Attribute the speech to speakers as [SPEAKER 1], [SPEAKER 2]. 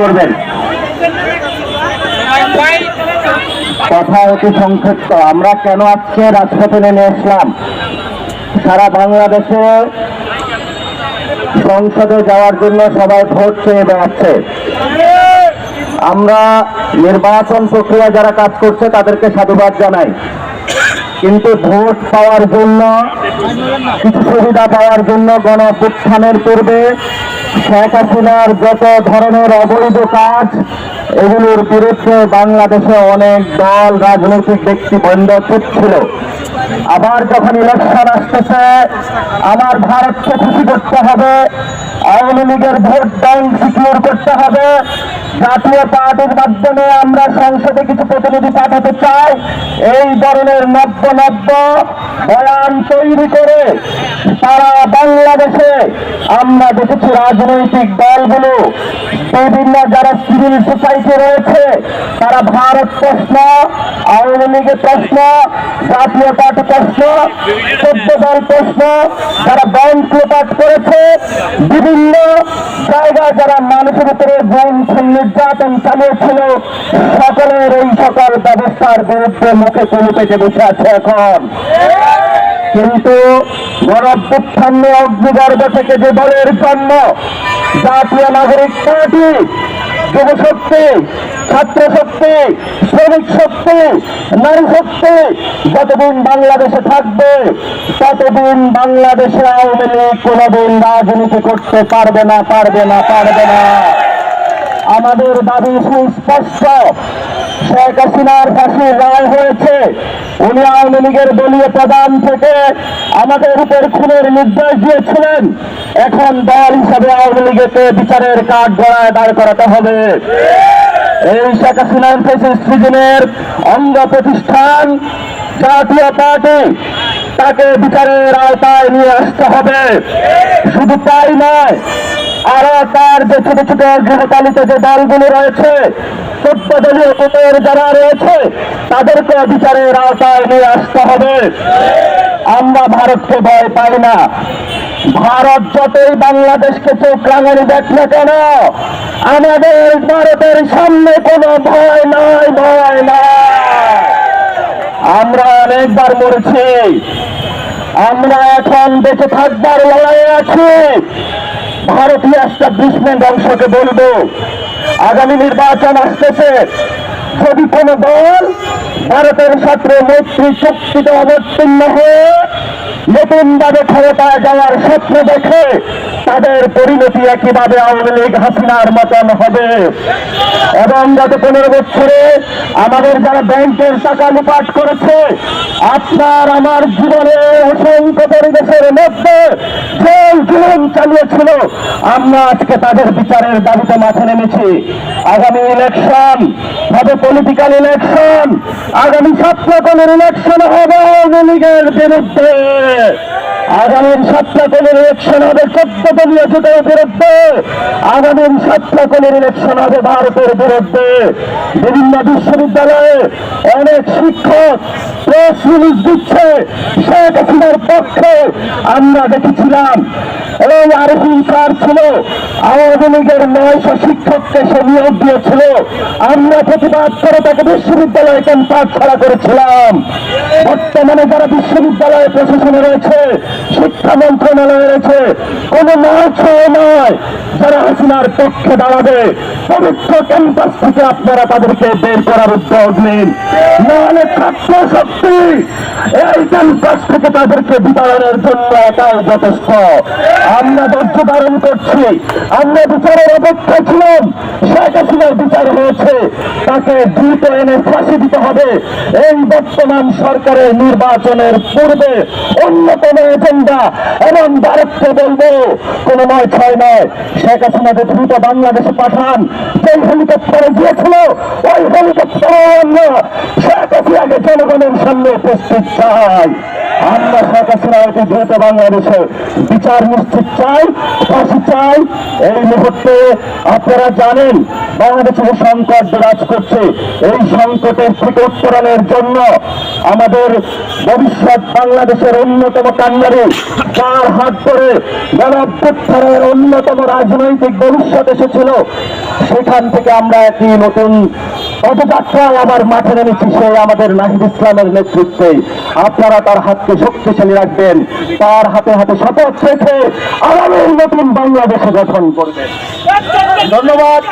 [SPEAKER 1] করবেন। কথা অতি সংক্ষিপ্ত। আমরা কেন আজকে রাজপথে নেমে আসলাম? সারা বাংলাদেশে সংসদে যাওয়ার জন্য সবাই ভোট চেয়ে বেড়াচ্ছে। আমরা নির্বাচন প্রক্রিয়া যারা কাজ করছে, তাদেরকে সাধুবাদ জানাই। কিন্তু ভোট পাওয়ার জন্য, কিছু সুবিধা পাওয়ার জন্য গণ পূর্বে শেখ হাসিনার যত ধরনের অবৈধ কাজ, এগুলোর বিরুদ্ধে বাংলাদেশে অনেক দল, রাজনৈতিক ব্যক্তিবৃন্দ ছিল। আবার যখন ইলেকশন আসতেছে, আমার ভারতকে খুশি করতে হবে। আওয়ামী লীগের ভোট ব্যাংক সিকিউর করতে হবে। জাতীয় পার্টির মাধ্যমে আমরা সংসদে কিছু প্রতিনিধি পাঠাতে চাই। এই ধরনের নব্য নব্য বয়ান তৈরি করে সারা বাংলাদেশে আমরা দেখেছি রাজনৈতিক দলগুলো, বিভিন্ন যারা সিভিল সোসাইটি রয়েছে, তারা ভারত প্রশ্ন, আওয়ামী লীগের প্রশ্ন, জাতীয় পার্টি প্রশ্ন চোদ্দ দল প্রশ্ন, যারা ব্যাংক লোপাট করেছে, বিভিন্ন জায়গায় যারা মানুষের উপরে খুন নির্যাতন চালিয়েছিল, সকলের এই সকল ব্যবস্থার বিরুদ্ধে মুখে কুলু পেটে বসে আছে এখন। কিন্তু গণপুত্থান্য অগ্নিগর্ভ থেকে যে দলের জন্ম, জাতীয় নাগরিক পার্টি যুব শক্তি ছাত্র শক্তি শ্রমিক শক্তি, নারী শক্তি, যতদিন বাংলাদেশে থাকবে, ততদিন বাংলাদেশে আওয়ামী লীগ কোনোদিন রাজনীতি করতে পারবে না পারবে না পারবে না। আমাদের দাবি সুস্পষ্ট। শেখ হাসিনার ফাঁসির রায় হয়েছে। উনি আওয়ামী লীগের দলীয় প্রধান থেকে আমাদের উপর খুনের নির্দেশ দিয়েছিলেন। এখন দল হিসাবে আওয়ামী লীগকে বিচারের কাঠ গড়ায় দাঁড় করাতে হবে। এই শেখ হাসিনার সিজনের অঙ্গ প্রতিষ্ঠান জাতীয় পার্টি, তাকে বিচারের আওতায় নিয়ে আসতে হবে। শুধু তাই নয় আরও তার যে ছোট ছোট গৃহপালিত যে দলগুলো রয়েছে চোদ্দ দলীয় কুটের যারা রয়েছে, তাদেরকে বিচারের আওতায় নিয়ে আসতে হবে। আমরা ভারতকে ভয় পাই না। ভারত যতই বাংলাদেশকে চোখ রাঙানি দেখ না কেন, আমাদের ভারতের সামনে কোনো ভয় নাই ভয় নাই। আমরা অনেকবার মরেছি। আমরা এখন বেঁচে থাকবার লড়াইয়ে আছি। ভারতীয় একটা এস্টাবলিশমেন্ট অংশকে বলব। আগামী নির্বাচন আসতেছে। যদি কোনো দল ভারতের সাথে মৈত্রী শক্তিতে অবতীর্ণ হয়ে নতুন ভাবে ক্ষমতায় যাওয়ার স্বপ্ন দেখে তাদের পরিণতি একইভাবে আওয়ামী লীগ হাসিনার মতন হবে। এবং গত পনেরো বছরে আমাদের যারা ব্যাংকের টাকা লুপাট করেছে, আপনার আমার জীবনে অসংখ্য পরিবেশের মধ্যে জেল জুলুম চালিয়েছিল। আমরা আজকে তাদের বিচারের দাবিতে মাঠে নেমেছি। আগামী ইলেকশন হবে পলিটিক্যাল ইলেকশন আগামী ছাত্রদলের ইলেকশন হবে আওয়ামী লীগের বিরুদ্ধে। আগামীর ছাত্রদলের ইলেকশন হবে সত্য দলীয় জোটের বিরুদ্ধে। আগামীর ছাত্রদলের ইলেকশন হবে ভারতের বিরুদ্ধে। বিভিন্ন বিশ্ববিদ্যালয়ে অনেক শিক্ষক প্রেস রিলিজ দিচ্ছে। শেখ হাসিনার পক্ষে আমরা দেখেছিলাম এই আরফিন স্যার ছিল। আওয়ামী লীগের নয়শো শিক্ষককে সে নিয়োগ দিয়েছিল। আমরা প্রতিবাদ করে তাকে বিশ্ববিদ্যালয়ে ক্যাম্পাস ছাড়া করেছিলাম। বর্তমানে যারা বিশ্ববিদ্যালয়ে প্রশাসনে রয়েছে, শিক্ষা মন্ত্রণালয়ে রয়েছে, কোনো নয় নয়। যারা হাসিনার পক্ষে দাঁড়াবে, পবিত্র ক্যাম্পাস থেকে আপনারা তাদেরকে বের করার উদ্যোগ নিন। নাহলে ছাত্র শক্তি এই ক্যাম্পাস থেকে তাদেরকে বিতরণের জন্য এটাই যথেষ্ট। আমরা ধৈর্য ধারণ করছি। আমরা বিচারের অপেক্ষা ছিলাম। শেখ হাসিনার বিচার হয়েছে। তাকে দ্রুত এনে ফাঁসি দিতে হবে। এই বর্তমান সরকারের নির্বাচনের পূর্বে অন্যতম এজেন্ডা এবং ভারতকে বলব, কোনো নয় ছয় নয়। শেখ হাসিনাকে দ্রুত বাংলাদেশে পাঠান যে হেলিকপ্টারে গিয়েছিল, ওই হেলিকপ্টারে আমরা শেখ হাসিনাকে জনগণের সামনে উপস্থিত চাই আমরা শেখ হাসিনা এটি দ্রুত বাংলাদেশে বিচার নিশ্চিত চাই, ফাঁসি চাই। এই মুহূর্তে আপনারা জানেন, বাংলাদেশে সংকট বিরাজ করছে, এই সংকটের থেকে উত্তরণের জন্য আমাদের ভবিষ্যৎ বাংলাদেশের অন্যতম কান্নারে যার হাত ধরে গণঅভ্যুত্থানের অন্যতম রাজনৈতিক ভবিষ্যৎ এসেছিল। সেখান থেকে আমরা একটি নতুন পদযাত্রায় আবার মাঠে নেমেছি সে আমাদের নাহিদ ইসলামের নেতৃত্বে। আপনারা তার হাতকে শক্তিশালী রাখবেন। তার হাতে হাতে শপথ রেখে আগামী নতুন বাংলাদেশে গঠন করবেন। ধন্যবাদ।